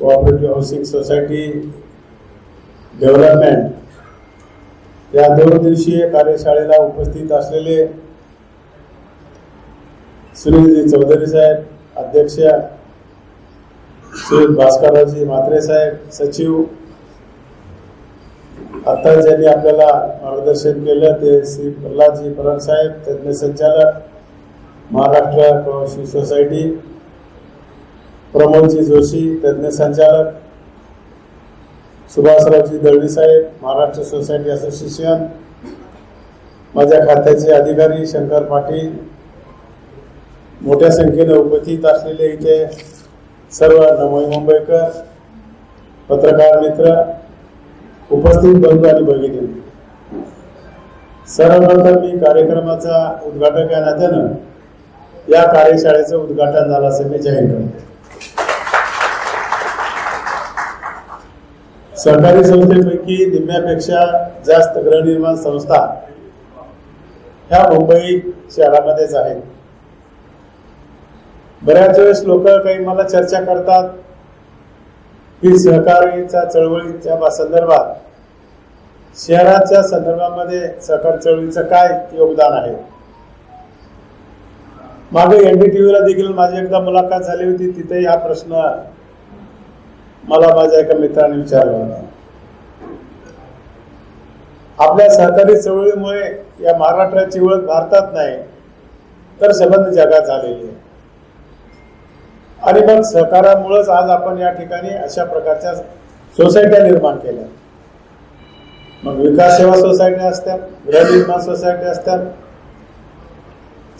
Cooperative housing society development या दोन दिवसीय कार्यशाळेला उपस्थित असलेले सुनीलजी चौधरी साहेब अध्यक्ष श्री भास्कररावजी म्हात्रे साहेब सचिव. आता ज्यांनी आपल्याला मार्गदर्शन केलं ते श्री प्रल्हादजी परम साहेब तज्ज्ञ संचालक महाराष्ट्र कोऑपरेटिव्ह सोसायटी प्रमोदजी जोशी तज्ज्ञ संचालक सुभाषरावजी दळवी साहेब महाराष्ट्र सोसायटी असोसिएशन माझ्या खात्याचे अधिकारी शंकर पाटील मोठ्या संख्येने उपस्थित असलेले इथे सर्व नमोई मुंबईकर पत्रकार मित्र उपस्थित बंधू आणि भगिनी. सर्वप्रथम मी कार्यक्रमाचा उद्घाटक या नात्यानं या कार्यशाळेचं उद्घाटन झालं असं मी जाहीर करतो. सहकारी संस्थेपैकी निम्म्यापेक्षा जास्त गृहनिर्माण संस्था ह्या मुंबई शहरामध्येच आहेत. बऱ्याच वेळेस लोक काही मला चर्चा करतात की सहकारीच्या चळवळीच्या संदर्भात शहराच्या संदर्भामध्ये सहकार चळवळीचं काय योगदान आहे? मागे एनडीटीव्हीला देखील माझी एकदा मुलाखत झाली होती तिथेही हा प्रश्न मला माझ्या एका मित्राने विचारला. होता आपल्या सहकारी चळवळीमुळे या महाराष्ट्राची ओळख भारतात नाही तर संबंध जगात झालेली आहे. आणि मग सहकारामुळेच आज आपण या ठिकाणी अशा प्रकारच्या सोसायट्या निर्माण केल्या. मग विकास सेवा सोसायटी असतात गृहनिर्माण सोसायटी असतात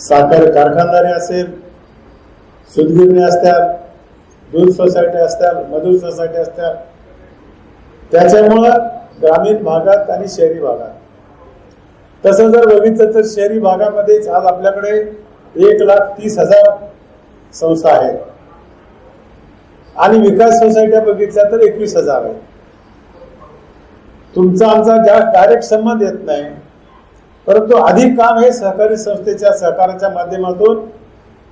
साखर कारखानदारी असेल सुदगिरणी असतात दूध सोसायटी असतात मधुर सोसायटी असतात. त्याच्यामुळं ग्रामीण भागात आणि शहरी भागात. तसं जर बघितलं तर शहरी भागामध्येच आज आपल्याकडे एक लाख तीस हजार संस्था आहेत. आणि विकास सोसायट्या बघितल्या तर एकवीस हजार आहेत. तुमचा आमचा ज्या डायरेक्ट संबंध येत नाही परंतु अधिक काम हे सहकारी संस्थेच्या सहकाराच्या माध्यमातून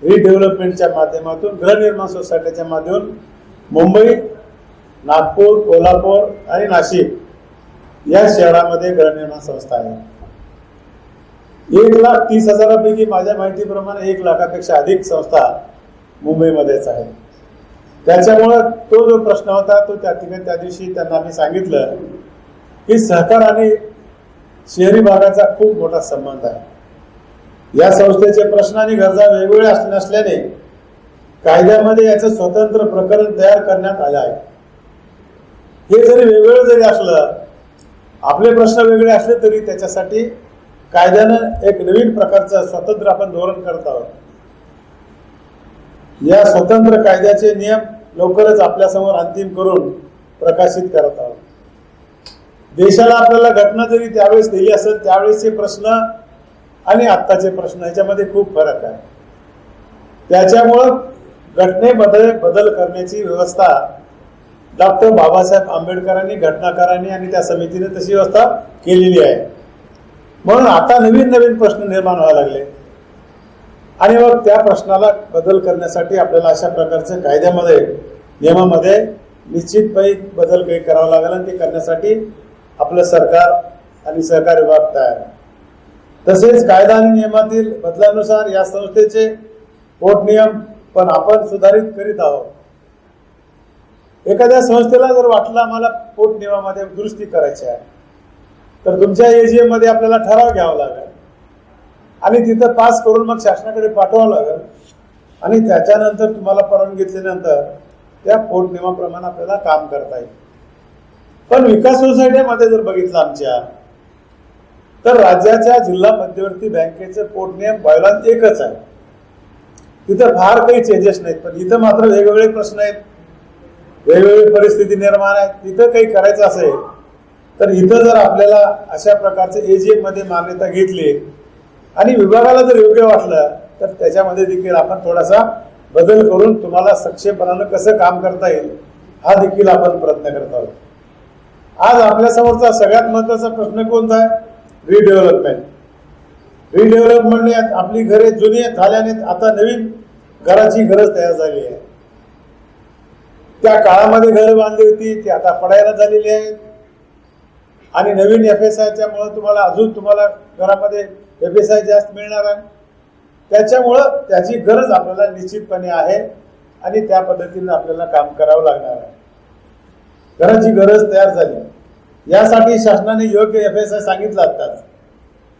रिडेव्हलपमेंटच्या माध्यमातून गृहनिर्माण सोसायटीच्या माध्यमातून मुंबई नागपूर कोल्हापूर आणि नाशिक या शहरामध्ये गृहनिर्माण संस्था आहे. एक लाख तीस हजारापैकी माझ्या माहितीप्रमाणे एक लाखापेक्षा अधिक संस्था मुंबईमध्येच आहे त्याच्यामुळं तो जो प्रश्न होता तो त्या ठिकाणी त्या दिवशी त्यांना मी सांगितलं की सहकार आणि शहरी भागाचा खूप मोठा संबंध आहे. या संस्थेचे प्रश्न आणि गरजा वेगवेगळ्या नसल्याने कायद्यामध्ये याचं स्वतंत्र प्रकरण तयार करण्यात आलं आहे. हे जरी वेगवेगळं जरी असलं आपले प्रश्न वेगळे असले तरी त्याच्यासाठी कायद्यानं एक नवीन प्रकारचं स्वतंत्र आपण धोरण करत आहोत. या स्वतंत्र कायद्याचे नियम लवकरच आपल्यासमोर अंतिम करून प्रकाशित करत आहोत. देशाला आपल्याला घटना जरी त्यावेळेस दिली असेल त्यावेळेसचे प्रश्न आणि आत्ताचे प्रश्न याच्यामध्ये खूप फरक आहे. त्याच्यामुळं घटनेमध्ये बदल करण्याची व्यवस्था डॉक्टर बाबासाहेब आंबेडकरांनी घटनाकारांनी आणि त्या समितीने तशी व्यवस्था केलेली आहे. म्हणून आता नवीन नवीन प्रश्न निर्माण व्हायला लागले. आणि मग त्या प्रश्नाला बदल करण्यासाठी आपल्याला अशा प्रकारच्या कायद्यामध्ये नियमामध्ये निश्चितपणे बदल काही करावा लागेल आणि ते करण्यासाठी आपलं सरकार आणि सहकार विभाग तयार आहे. तसेच कायदा आणि नियमातील बदलानुसार या संस्थेचे पोटनियम पण आपण सुधारित करीत आहोत. एखाद्या संस्थेला जर वाटलं आम्हाला पोटनियमामध्ये दुरुस्ती करायची आहे तर तुमच्या एजीएममध्ये आपल्याला ठराव घ्यावा लागेल. आणि तिथं पास करून मग शासनाकडे पाठवावं लागेल. आणि त्याच्यानंतर तुम्हाला परवानगी घेतल्यानंतर त्या पोटनियमाप्रमाणे आपल्याला काम करता येईल. पण विकास सोसायटीमध्ये जर बघितलं आमच्या तर राज्याच्या जिल्हा मध्यवर्ती बँकेचं पोटनियम बायलांत एकच आहे. तिथं फार काही चेंजेस नाहीत पण इथं मात्र वेगवेगळे प्रश्न आहेत. वेगवेगळी परिस्थिती निर्माण आहे. तिथं काही करायचं असेल तर इथं जर आपल्याला अशा प्रकारचे एजीएममध्ये मान्यता घेतली आणि विभागाला जर योग्य वाटलं तर त्याच्यामध्ये देखील आपण थोडासा बदल करून तुम्हाला सक्षमपणानं कसं काम करता येईल हा देखील आपण प्रयत्न करत आहोत. आज आपल्यासमोरचा सगळ्यात महत्त्वाचा प्रश्न कोणता आहे? रिडेव्हलपमेंट रिडेव्हलपमेंटने आपली घरे जुनी झाल्याने आता नवीन घराची गरज तयार झाली आहे. त्या काळामध्ये घर बांधली होती ती आता पडायला झालेली आहेत. आणि नवीन एफ एस आयच्यामुळं तुम्हाला अजून तुम्हाला घरामध्ये एफ एस आय जास्त मिळणार आहे. त्याच्यामुळं त्याची गरज आपल्याला निश्चितपणे आहे आणि त्या पद्धतीने आपल्याला काम करावं लागणार आहे. घराची गरज तयार झाली. यासाठी शासनाने योग्य एफ एस आय सांगितलं आताच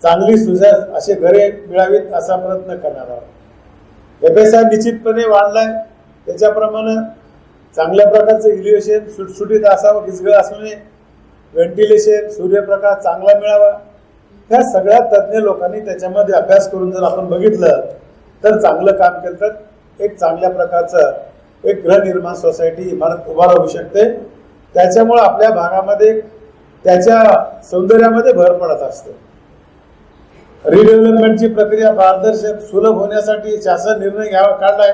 चांगली सुजास असे घरे मिळावीत असा प्रयत्न करणार आहोत. एफ एस आय निश्चितपणे वाढलाय. त्याच्याप्रमाणे चांगल्या प्रकारचं इलिव्हेशन सुटसुटीत असावं गिजगळ असू नये. व्हेंटिलेशन सूर्यप्रकाश चांगला मिळावा. ह्या सगळ्या तज्ज्ञ लोकांनी त्याच्यामध्ये अभ्यास करून जर आपण बघितलं तर चांगलं काम केलं तर एक चांगल्या प्रकारचं एक गृहनिर्माण सोसायटी इमारत उभा राहू शकते. त्याच्यामुळे आपल्या भागामध्ये त्याच्या सौंदर्यामध्ये भर पडत असते. रिडेव्हलपमेंटची प्रक्रिया पारदर्शक सुलभ होण्यासाठी शासन निर्णय घ्यावा काढलाय.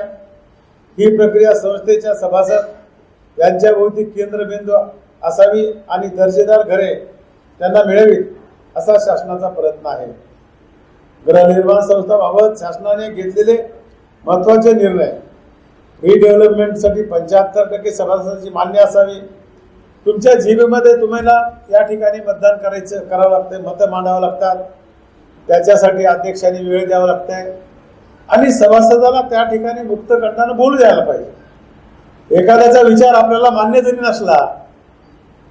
ही प्रक्रिया संस्थेच्या सभासद यांच्या भोवती केंद्रबिंदू असावी आणि दर्जेदार घरे त्यांना मिळावीत असा शासनाचा प्रयत्न आहे. गृहनिर्माण संस्थाबाबत शासनाने घेतलेले महत्त्वाचे निर्णय. रिडेव्हलपमेंटसाठी पंच्याहत्तर टक्के सभासदांची मान्य असावी. तुमच्या जीबीमध्ये तुम्हाला या ठिकाणी मतदान करायचं करावं लागतं मतं मांडावं लागतात. त्याच्यासाठी अध्यक्षांनी वेळ द्यावा लागतंय. आणि सभासदाला त्या ठिकाणी मुक्त कंठानं बोलू द्यायला पाहिजे. एखाद्याचा विचार आपल्याला मान्य जरी नसला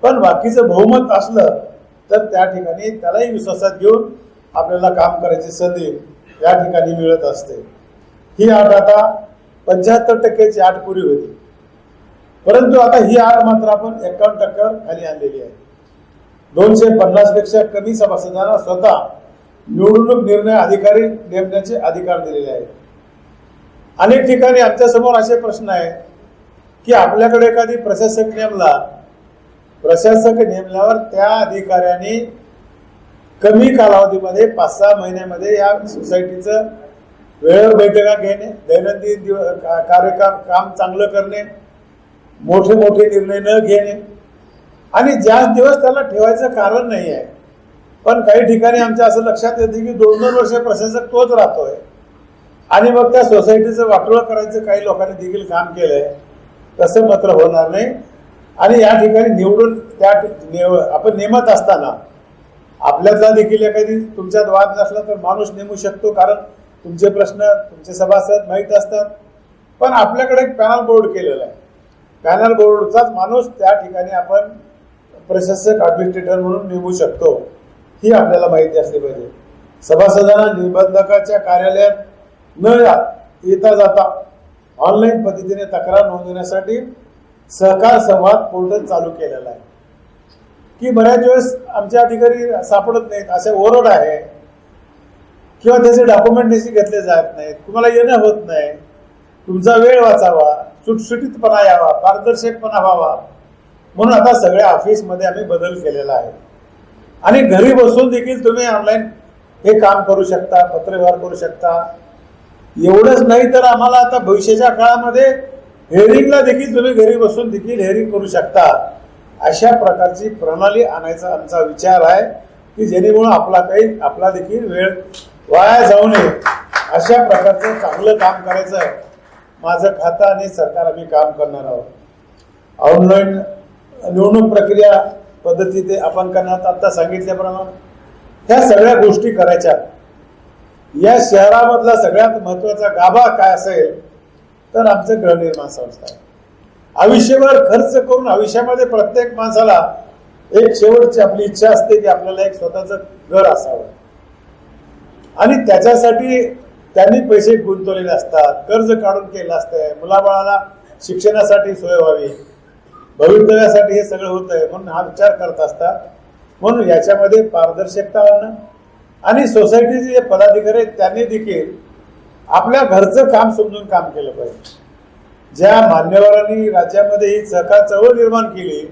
पण बाकीचं बहुमत असलं तर त्या ठिकाणी त्यालाही विश्वासात घेऊन आपल्याला काम करायची संधी या ठिकाणी मिळत असते. ही आठ आता पंच्याहत्तर टक्क्याची आठ पुरी होती. परंतु आता ही आठ मात्र आपण एकावन्न टक्क्यावर खाली आणलेली आहे. दोनशे पन्नासपेक्षा कमी सभासदांना स्वतः निवडणूक निर्णय अधिकारी नेमण्याचे अधिकार दिलेले आहेत. अनेक ठिकाणी आमच्यासमोर असे प्रश्न आहेत की आपल्याकडे एखादी प्रशासक नेमला प्रशासक नेमल्यावर त्या अधिकाऱ्याने कमी कालावधीमध्ये पाच सहा महिन्यामध्ये या सोसायटीचं वेळेवर बैठका घेणे दैनंदिन दिव का- कार्यकाम काम चांगलं करणे मोठे मोठे निर्णय न घेणे. आणि ज्या दिवस त्याला ठेवायचं कारण नाही आहे. पण काही ठिकाणी आमच्या असं लक्षात येते की दोन दोन वर्ष प्रशासक तोच राहतोय. आणि मग त्या सोसायटीचं वाटोळं करायचं काही लोकांनी देखील काम केलंय. तसं मात्र होणार नाही. आणि या ठिकाणी निवडून त्या नेव आपण नेमत असताना आपल्यातला देखील एखादी तुमच्यात वाद नसला तर माणूस नेमू शकतो कारण तुमचे प्रश्न तुमचे सभासद माहीत असतात. पण आपल्याकडे एक पॅनल बोर्ड केलेला आहे. पॅनल बोर्डचाच माणूस त्या ठिकाणी आपण प्रशासक ॲडमिनिस्ट्रेटर म्हणून नेमू शकतो. ही आपल्याला माहिती असली पाहिजे. सभासदांना निबंधकाच्या कार्यालयात न येता जाता ऑनलाईन पद्धतीने तक्रार नोंदवण्यासाठी सहकार संवाद पोर्टल चालू केलेला आहे. की बऱ्याच वेळेस आमच्या ठिकाणी सापडत नाहीत असे ओरड आहे. किंवा त्याचे डॉक्युमेंटेशन घेतले जात नाहीत. तुम्हाला येणं होत नाही. तुमचा वेळ वाचावा. सुटसुटीतपणा यावा पारदर्शकपणा व्हावा. म्हणून आता सगळ्या ऑफिसमध्ये आम्ही बदल केलेला आहे. आणि घरी बसून देखील तुम्ही ऑनलाईन हे काम करू शकता पत्रव्यवहार करू शकता. एवढंच नाही तर आम्हाला आता भविष्याच्या काळामध्ये हेअरिंगला देखील तुम्ही घरी बसून देखील हेअरिंग करू शकता. अशा प्रकारची प्रणाली आणायचा आमचा विचार आहे की जेणेमुळं आपला काही आपला देखील वेळ वाया जाऊ नये. अशा प्रकारचं चांगलं काम करायचं आहे. माझं खातं आणि सरकार आम्ही काम करणार आहोत. ऑनलाईन निवडणूक प्रक्रिया पद्धती ते आपण करण्यात आता सांगितल्याप्रमाणे ह्या सगळ्या गोष्टी करायच्या. या शहरामधला सगळ्यात महत्त्वाचा गाभा काय असेल तर आमचं गृहनिर्माण संस्था आहे. आयुष्यभर खर्च करून आयुष्यामध्ये प्रत्येक माणसाला एक शेवटची आपली इच्छा असते की आपल्याला एक स्वतःचं घर असावं. आणि त्याच्यासाठी त्यांनी पैसे गुंतवलेले असतात कर्ज काढून केलं असतंय मुलाबाळाला शिक्षणासाठी सोय व्हावी भवितव्यासाठी हे सगळं होत आहे म्हणून हा विचार करत असतात. म्हणून याच्यामध्ये पारदर्शकता आणणं आणि सोसायटीचे जे पदाधिकारी आहेत त्यांनी देखील आपल्या घरचं काम समजून काम केलं पाहिजे. ज्या मान्यवरांनी राज्यामध्ये ही सहकार चळवळ निर्माण केली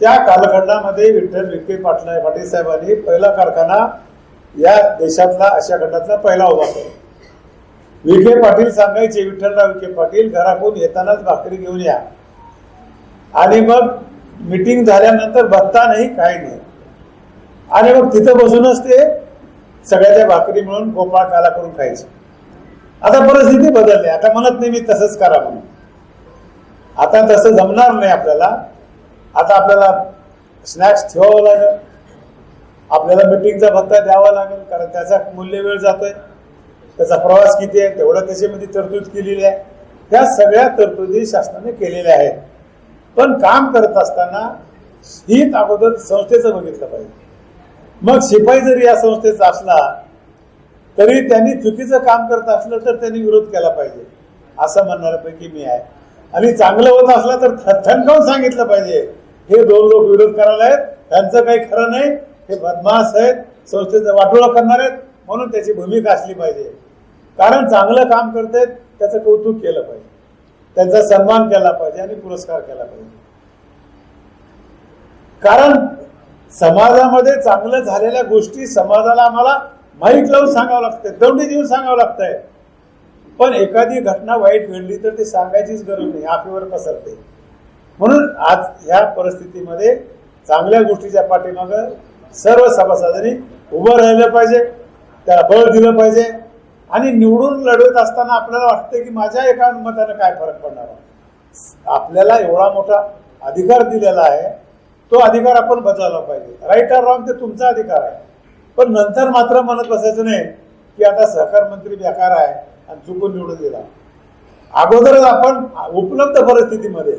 त्या कालखंडामध्ये विठ्ठल विखे पाटील पाटील साहेबांनी पहिला कारखाना या देशातला आशिया खंडातला पहिला उभा केला. विखे पाटील सांगायचे विठ्ठलराव विखे पाटील घरातून येतानाच भाकरी घेऊन या. आणि मग मिटिंग झाल्यानंतर बघता नाही काही नाही. आणि मग तिथं बसूनच ते सगळ्याच्या भाकरी मिळून गोपाळ काला करून खायचे. आता परिस्थिती बदलली आता म्हणत नाही मी तसंच करा म्हणून. आता तसं जमणार नाही आपल्याला. आता आपल्याला स्नॅक्स ठेवावं लागेल. आपल्याला मिटिंगचा भत्ता द्यावा लागेल कारण त्याचा मूल्य वेळ जातोय. त्याचा प्रवास किती आहे तेवढं त्याच्यामध्ये तरतूद केलेली आहे. त्या सगळ्या तरतुदी शासनाने केलेल्या आहेत. पण काम करत असताना हित अगोदर संस्थेचं बघितलं पाहिजे. मग शिपाई जरी या संस्थेचा असला तरी त्यांनी चुकीचं काम करत असलं तर त्यांनी विरोध केला पाहिजे. असं म्हणणाऱ्यापैकी मी आहे. आणि चांगलं होत असलं तर थ- सांगितलं पाहिजे. हे दोन लोक विरोध करायला आहेत त्यांचं काही खरं नाही. हे बदमाश आहेत संस्थेचं वाटोळं करणार आहेत. म्हणून त्याची भूमिका असली पाहिजे. कारण चांगलं काम करतायत त्याचं कौतुक केलं पाहिजे. त्यांचा सन्मान केला पाहिजे आणि पुरस्कार केला पाहिजे. कारण समाजामध्ये चांगलं झालेल्या गोष्टी समाजाला आम्हाला माहीत लावून सांगावं लागतंय दौंडी देऊन सांगावं लागतंय. पण एखादी घटना वाईट घडली तर ती सांगायचीच गरज नाही आपल्यावर पसरते. म्हणून आज ह्या परिस्थितीमध्ये चांगल्या गोष्टीच्या पाठीमागं सर्व सभासदांनी उभं राहिलं पाहिजे. त्याला बळ दिलं पाहिजे. आणि निवडून लढवत असताना आपल्याला वाटतं की माझ्या एका मतानं काय फरक पडणार आपल्याला एवढा मोठा अधिकार दिलेला आहे तो अधिकार आपण बदलायला पाहिजे. राईट आर रॉंग ते तुमचा अधिकार आहे. पण नंतर मात्र म्हणत बसायचं नाही की आता सहकार मंत्री बेकार आहे आणि चुकून निवडून दिला. अगोदरच आपण उपलब्ध परिस्थितीमध्ये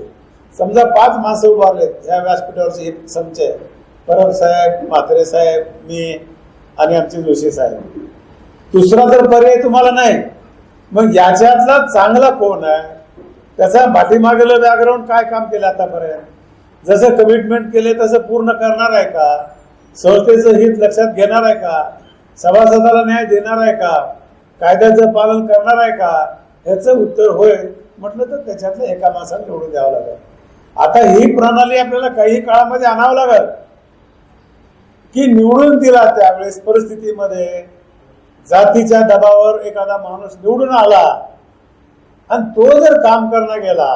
समजा पाच माणसं उभारलेत या व्यासपीठावरचे हे संचय परब साहेब म्हात्रे साहेब मी आणि आमचे जोशी साहेब. दुसरा तर पर्याय तुम्हाला नाही मग याच्यातला चांगला कोण आहे? त्याचा पाठीमागेलं बॅकग्राऊंड काय काम केलं आतापर्यंत? जसं कमिटमेंट केले तसं पूर्ण करणार आहे का? संस्थेचं हित लक्षात घेणार आहे का? सभासदाला न्याय देणार आहे का? कायद्याचं पालन करणार आहे का? ह्याचं उत्तर होय म्हटलं तर त्याच्यातलं एका माणसाला निवडून द्यावं लागेल. आता ही प्रणाली आपल्याला काही काळामध्ये आणावं लागेल. की निवडून दिला त्यावेळेस परिस्थितीमध्ये जातीच्या दबावर एखादा माणूस निवडून आला आणि तो जर काम करणं गेला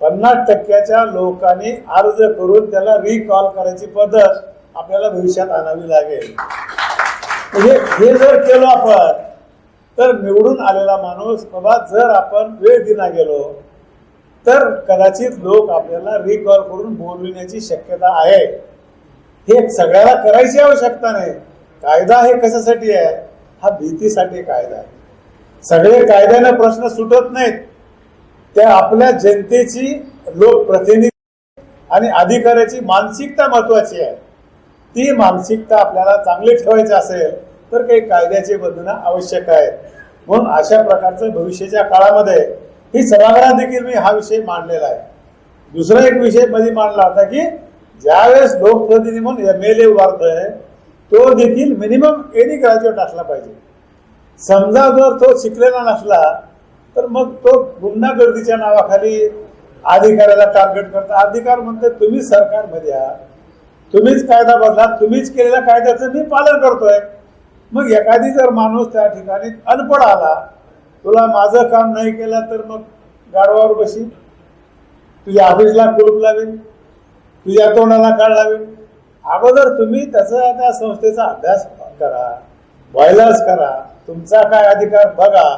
पन्नास टक्क्याच्या लोकांनी अर्ज करून त्याला रिकॉल करायची पद्धत आपल्याला भविष्यात आणावी लागेल. हे हे जर केलं आपण तर निवडून आलेला माणूस बाबा जर आपण वेळ दिना गेलो तर कदाचित लोक आपल्याला रिकॉल करून बोलविण्याची शक्यता आहे. हे सगळ्याला करायची आवश्यकता नाही. कायदा हे कशासाठी आहे? हा भीतीसाठी कायदा आहे. सगळे कायद्याने प्रश्न सुटत नाहीत. त्या आपल्या जनतेची लोकप्रतिनिधी आणि अधिकाऱ्याची मानसिकता महत्वाची आहे. ती मानसिकता आपल्याला चांगली ठेवायची असेल तर काही कायद्याची बंधनं आवश्यक आहेत. म्हणून अशा प्रकारचं भविष्याच्या काळामध्ये ही सभागृहात देखील मी हा विषय मांडलेला आहे. दुसरा एक विषयमध्ये मांडला होता की ज्यावेळेस लोकप्रतिनिधी म्हणून एम एल ए उभारतोय तो देखील मिनिमम एनी ग्रॅज्युएट असला पाहिजे. समजा जर तो शिकलेला नसला तर मग तो गुंडागर्दीच्या नावाखाली अधिकाऱ्याला टार्गेट करता. अधिकार म्हणते तुम्ही सरकारमध्ये आहात तुम्हीच कायदा बदला. तुम्हीच केलेल्या कायद्याचं मी पालन करतोय. मग एखादी जर माणूस त्या ठिकाणी अनपड आला तुला माझं काम नाही केलं तर मग गाडवावर बशी. तुझ्या ऑफिसला कुलूप लागेल तुझ्या तोंडाला काळ लावेल. अगोदर तुम्ही त्याचा त्या संस्थेचा अभ्यास करा व्हायलाच करा तुमचा काय अधिकार बघा.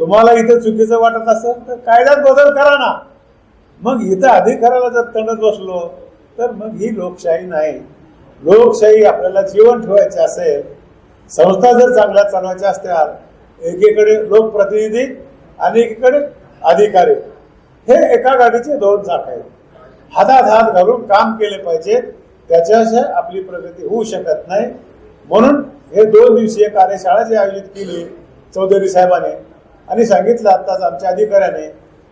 तुम्हाला इथं चुकीचं वाटत असेल तर कायद्यात बदल करा ना. मग इथं अधिकाराला जर तणत बसलो तर मग ही लोकशाही नाही. लोकशाही आपल्याला जीवन ठेवायची असेल संस्था जर चांगल्या चालवायच्या असत्या एकीकडे लोकप्रतिनिधी आणि एकीकडे अधिकारी. हे एका गाडीचे दोन चाक आहेत. हातात हात घालून काम केले पाहिजे त्याच्याशी आपली प्रगती होऊ शकत नाही. म्हणून हे दोन दिवसीय कार्यशाळा जी आयोजित केली चौधरी साहेबाने आणि सांगितलं आत्ताच आमच्या अधिकाऱ्याने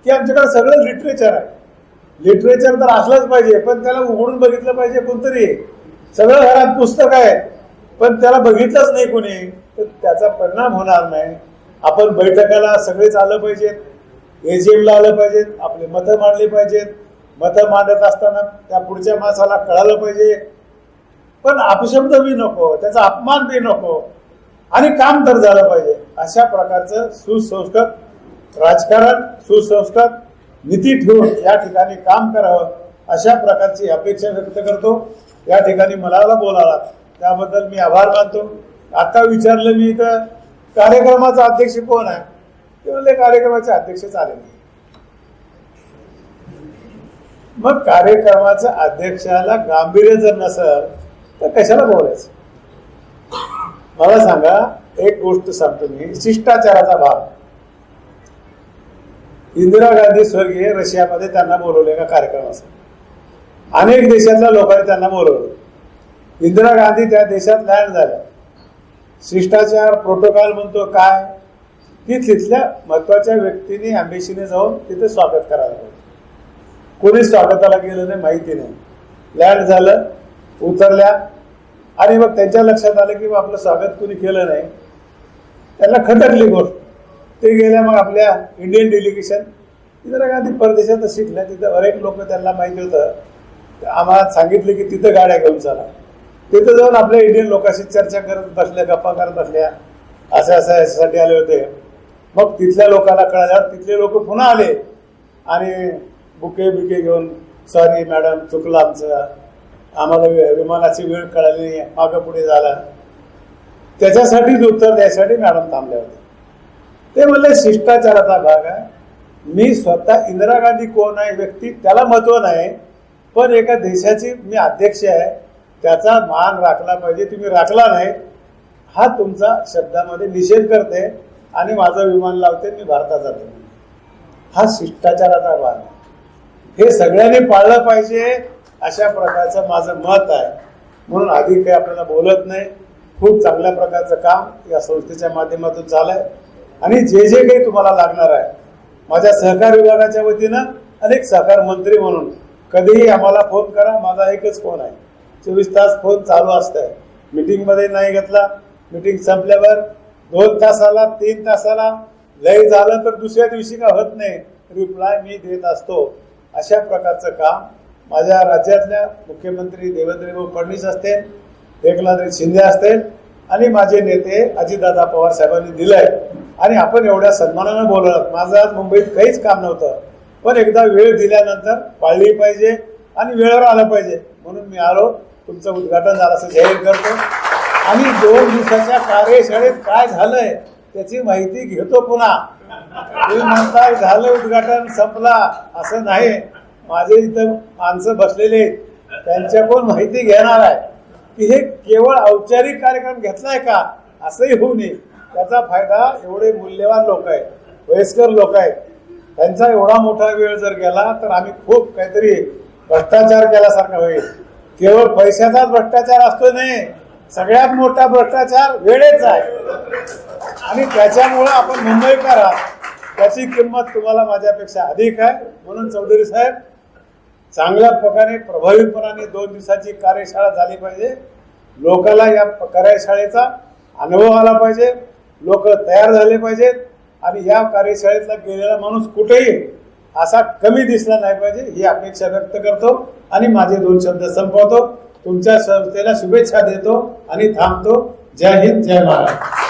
की आमच्याकडे सगळं लिटरेचर आहे. लिटरेचर तर असलंच पाहिजे पण त्याला उघडून बघितलं पाहिजे कोणतरी. सगळं घरात पुस्तक आहे पण त्याला बघितलंच नाही कोणी. तर त्याचा परिणाम होणार नाही. आपण बैठकाला सगळेच आलं पाहिजेत. एजीएमला आलं पाहिजेत आपले मतं मांडली पाहिजेत. मतं मांडत असताना त्या पुढच्या माणसाला कळालं पाहिजे. पण अपशब्द बी नको त्याचा अपमान बी नको आणि काम तर झालं पाहिजे. अशा प्रकारचं सुसंस्कृत राजकारण सुसंस्कृत नीती ठेवून या ठिकाणी काम करावं अशा प्रकारची अपेक्षा व्यक्त करतो. या ठिकाणी मला बोलावा. त्याबद्दल मी आभार मानतो. आता विचारलं मी तर कार्यक्रमाचा अध्यक्ष कोण आहे? ते म्हणले कार्यक्रमाचे अध्यक्ष चालेल. मग कार्यक्रमाचं अध्यक्षाला गांभीर्य जर नसेल तर कशाला बोलायचं? मला सांगा एक गोष्ट सांगतो मी शिष्टाचाराचा भाग. इंदिरा गांधी स्वर्गीय रशियामध्ये त्यांना बोलवले का कार्यक्रमाचा. अनेक देशातल्या लोकांनी त्यांना बोलवलं. इंदिरा गांधी त्या देशात लँड झाल्या. शिष्टाचार प्रोटोकॉल म्हणतो काय? की तिथल्या महत्त्वाच्या व्यक्तीने आंबेशीने जाऊन तिथे स्वागत करायला पाहिजे कोणी स्वागताला गेलं नाही माहिती नाही. लँड झालं उतरल्या. आणि मग त्यांच्या लक्षात आलं की मग आपलं स्वागत कोणी केलं नाही. त्यांना खटकली गोष्ट. ते गेल्या मग आपल्या इंडियन डेलिगेशन इंदिरा गांधी परदेशात शिकल्या. तिथं अनेक लोक त्यांना माहिती होतं. आम्हाला सांगितले की तिथं गाड्या घेऊन चला. तिथं जाऊन आपल्या इंडियन लोकांशी चर्चा करत बसल्या गप्पा करत बसल्या. असं असं याच्यासाठी आले होते. मग तिथल्या लोकांना कळाल्यावर तिथले लोक पुन्हा आले. आणि बुके बिके घेऊन सॉरी मॅडम चुकलं आमचं. आम्हाला वे- विमानाची वेळ कळाली नाही मागं पुढे झाला. त्याच्यासाठीच उत्तर द्यायसाठी मॅडम थांबल्या होत्या. ते म्हणले शिष्टाचाराचा भाग आहे. मी स्वतः इंदिरा गांधी कोण आहे व्यक्ती त्याला महत्त्व नाही पण एका देशाची मी अध्यक्ष आहे. त्याचा मान राखला पाहिजे. तुम्ही राखला नाही. हा तुमचा शब्दामध्ये निषेध करते आणि माझं विमान लावते मी भारतात जाते हा शिष्टाचाराचा भाग आहे. हे सगळ्यांनी पाळलं पाहिजे अशा प्रकारचं माझं मत आहे. म्हणून आधी काही आपल्याला बोलत नाही. खूप चांगल्या प्रकारचं काम या संस्थेच्या माध्यमातून झालंय. आणि जे जे काही तुम्हाला लागणार आहे माझ्या सहकार विभागाच्या वतीनं अनेक सहकार मंत्री म्हणून कधीही आम्हाला फोन करा. माझा एकच फोन आहे. चोवीस तास फोन चालू असतंय. मीटिंगमध्ये नाही घेतला. मीटिंग संपल्यावर दोन तासाला तीन तासाला लय झालं तर दुसऱ्या दिवशी का होत नाही. रिप्लाय मी देत असतो. अशा प्रकारचं काम माझ्या राज्यातल्या मुख्यमंत्री देवेंद्रभाऊ फडणवीस असतील एकनाथ शिंदे असतील आणि माझे नेते अजितदादा पवार साहेबांनी दिलंय. आणि आपण एवढ्या सन्मानानं बोलत माझं आज मुंबईत काहीच काम नव्हतं. पण एकदा वेळ दिल्यानंतर पाळली पाहिजे आणि वेळेवर आलं पाहिजे. म्हणून मी आलो तुमचं उद्घाटन झालं असं जाहीर करतो. आणि दोन दिवसाच्या कार्यशाळेत काय झालंय त्याची माहिती घेतो पुन्हा. तुम्ही म्हणताय झालं उद्घाटन संपला. असं नाही. माझे इथं माणसं बसलेले आहेत. त्यांच्याकडून माहिती घेणार आहे? की हे केवळ औपचारिक कार्यक्रम घेतलाय का? असंही होऊ नये. त्याचा फायदा एवढे मूल्यवान लोक आहेत. वयस्कर लोक आहेत. त्यांचा एवढा मोठा वेळ जर गेला तर आम्ही खूप काहीतरी भ्रष्टाचार केल्यासारखा होईल. केवळ पैशाचाच भ्रष्टाचार असतो नाही सगळ्यात मोठा भ्रष्टाचार वेळेचा आहे. आणि त्याच्यामुळं आपण मुंबईकर आहात त्याची किंमत तुम्हाला माझ्यापेक्षा अधिक आहे. म्हणून चौधरी साहेब चांगल्या प्रकारे प्रभावीपणाने दोन दिवसाची कार्यशाळा झाली पाहिजे. लोकाला या कार्यशाळेचा अनुभव आला पाहिजे. लोक तयार झाले पाहिजेत. आणि या कार्यशाळेतला गेलेला माणूस कुठेही असा कमी दिसला नाही पाहिजे ही अपेक्षा व्यक्त करतो. आणि माझे दोन शब्द संपवतो. तुमच्या संस्थेला शुभेच्छा देतो आणि थांबतो. जय हिंद जय महाराष्ट्र